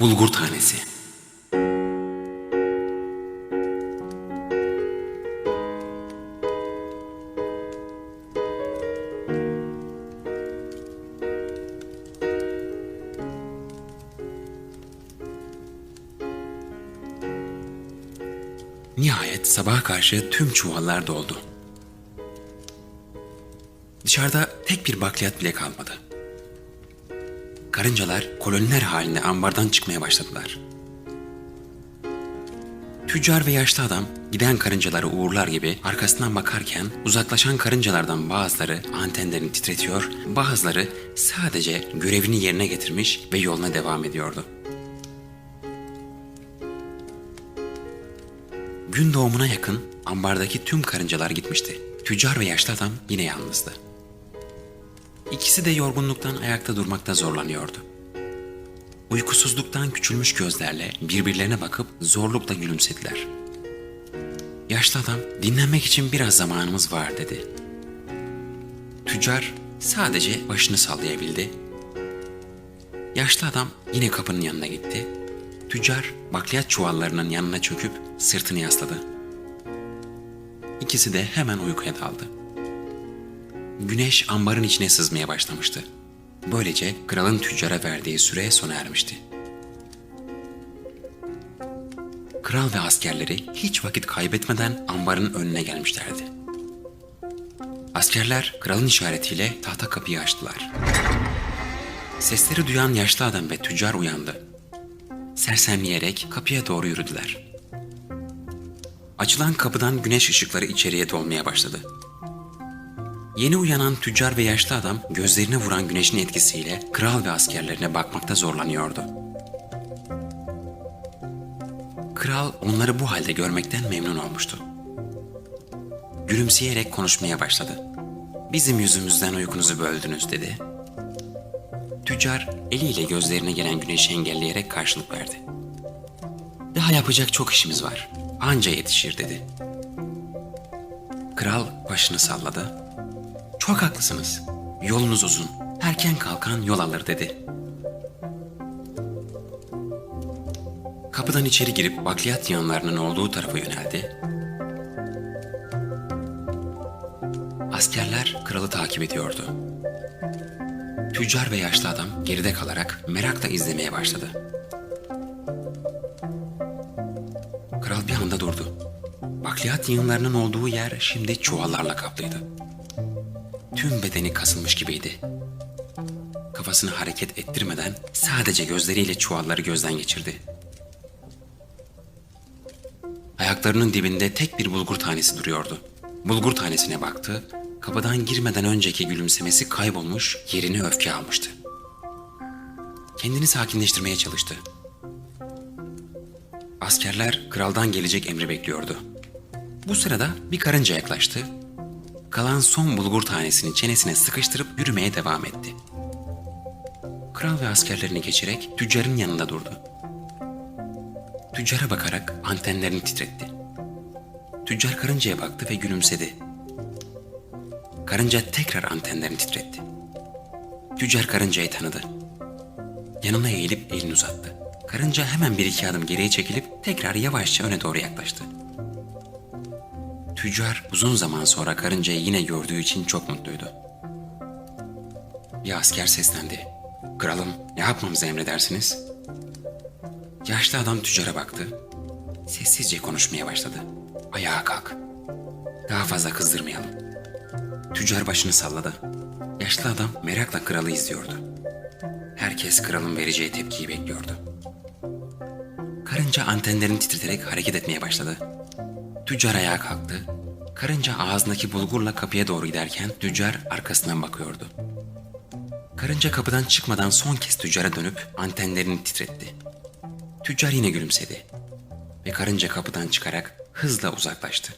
Bulgur tanesi. Nihayet sabaha karşı tüm çuvallar doldu. Dışarıda tek bir bakliyat bile kalmadı. Karıncalar koloniler halinde ambardan çıkmaya başladılar. Tüccar ve yaşlı adam giden karıncaları uğurlar gibi arkasından bakarken uzaklaşan karıncalardan bazıları antenlerini titretiyor, bazıları sadece görevini yerine getirmiş ve yoluna devam ediyordu. Gün doğumuna yakın ambardaki tüm karıncalar gitmişti. Tüccar ve yaşlı adam yine yalnızdı. İkisi de yorgunluktan ayakta durmakta zorlanıyordu. Uykusuzluktan küçülmüş gözlerle birbirlerine bakıp zorlukla gülümsediler. Yaşlı adam dinlenmek için biraz zamanımız var dedi. Tüccar sadece başını sallayabildi. Yaşlı adam yine kapının yanına gitti. Tüccar bakliyat çuvallarının yanına çöküp sırtını yasladı. İkisi de hemen uykuya daldı. Güneş ambarın içine sızmaya başlamıştı. Böylece kralın tüccara verdiği süre sona ermişti. Kral ve askerleri hiç vakit kaybetmeden ambarın önüne gelmişlerdi. Askerler kralın işaretiyle tahta kapıyı açtılar. Sesleri duyan yaşlı adam ve tüccar uyandı. Sersemleyerek kapıya doğru yürüdüler. Açılan kapıdan güneş ışıkları içeriye dolmaya başladı. Yeni uyanan tüccar ve yaşlı adam gözlerine vuran güneşin etkisiyle kral ve askerlerine bakmakta zorlanıyordu. Kral onları bu halde görmekten memnun olmuştu. Gülümseyerek konuşmaya başladı. Bizim yüzümüzden uykunuzu böldünüz dedi. Tüccar eliyle gözlerine gelen güneşi engelleyerek karşılık verdi. Daha yapacak çok işimiz var. Anca yetişir dedi. Kral başını salladı. Çok haklısınız. Yolunuz uzun. Erken kalkan yol alır dedi. Kapıdan içeri girip bakliyat yanlarının olduğu tarafa yöneldi. Askerler kralı takip ediyordu. Tüccar ve yaşlı adam geride kalarak merakla izlemeye başladı. Kral bir anda durdu. Bakliyat yığınlarının olduğu yer şimdi çuvallarla kaplıydı. Tüm bedeni kasılmış gibiydi. Kafasını hareket ettirmeden sadece gözleriyle çuvalları gözden geçirdi. Ayaklarının dibinde tek bir bulgur tanesi duruyordu. Bulgur tanesine baktı, kapıdan girmeden önceki gülümsemesi kaybolmuş, yerini öfke almıştı. Kendini sakinleştirmeye çalıştı. Askerler kraldan gelecek emri bekliyordu. Bu sırada bir karınca yaklaştı. Kalan son bulgur tanesini çenesine sıkıştırıp yürümeye devam etti. Kral ve askerlerini geçerek tüccarın yanında durdu. Tüccara bakarak antenlerini titretti. Tüccar karıncaya baktı ve gülümsedi. Karınca tekrar antenlerini titretti. Tüccar karıncayı tanıdı. Yanına eğilip elini uzattı. Karınca hemen bir iki adım geriye çekilip tekrar yavaşça öne doğru yaklaştı. Tüccar uzun zaman sonra karıncayı yine gördüğü için çok mutluydu. Bir asker seslendi. Kralım ne yapmamızı emredersiniz? Yaşlı adam tüccara baktı. Sessizce konuşmaya başladı. Ayağa kalk. Daha fazla kızdırmayalım. Tüccar başını salladı. Yaşlı adam merakla kralı izliyordu. Herkes kralın vereceği tepkiyi bekliyordu. Karınca antenlerini titreterek hareket etmeye başladı. Tüccar ayağa kalktı. Karınca ağzındaki bulgurla kapıya doğru giderken tüccar arkasından bakıyordu. Karınca kapıdan çıkmadan son kez tüccara dönüp antenlerini titretti. Tüccar yine gülümsedi ve karınca kapıdan çıkarak hızla uzaklaştı.